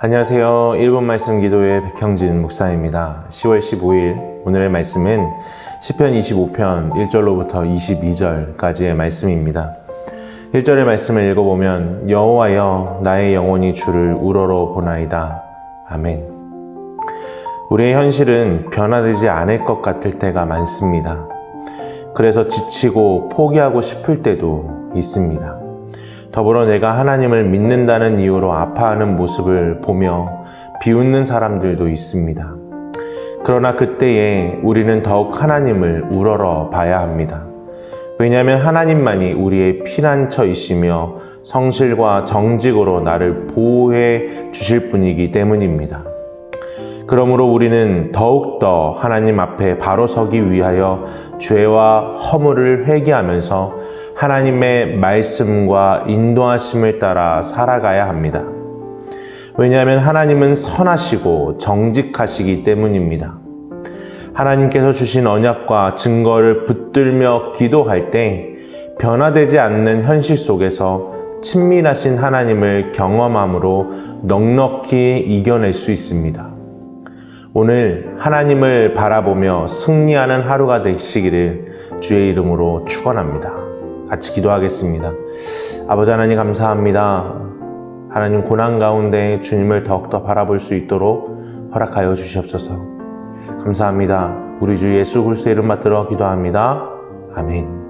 안녕하세요. 1분 말씀 기도의 백형진 목사입니다. 10월 15일 오늘의 말씀은 시편 25편 1절로부터 22절까지의 말씀입니다. 1절의 말씀을 읽어보면 여호와여 나의 영혼이 주를 우러러 보나이다. 아멘. 우리의 현실은 변화되지 않을 것 같을 때가 많습니다. 그래서 지치고 포기하고 싶을 때도 있습니다. 더불어 내가 하나님을 믿는다는 이유로 아파하는 모습을 보며 비웃는 사람들도 있습니다. 그러나 그때에 우리는 더욱 하나님을 우러러 봐야 합니다. 왜냐하면 하나님만이 우리의 피난처이시며 성실과 정직으로 나를 보호해 주실 분이기 때문입니다. 그러므로 우리는 더욱더 하나님 앞에 바로 서기 위하여 죄와 허물을 회개하면서 하나님의 말씀과 인도하심을 따라 살아가야 합니다. 왜냐하면 하나님은 선하시고 정직하시기 때문입니다. 하나님께서 주신 언약과 증거를 붙들며 기도할 때 변화되지 않는 현실 속에서 친밀하신 하나님을 경험함으로 넉넉히 이겨낼 수 있습니다. 오늘 하나님을 바라보며 승리하는 하루가 되시기를 주의 이름으로 축원합니다. 같이 기도하겠습니다. 아버지 하나님 감사합니다. 하나님 고난 가운데 주님을 더욱더 바라볼 수 있도록 허락하여 주시옵소서. 감사합니다. 우리 주 예수 그리스도의 이름 받들어 기도합니다. 아멘.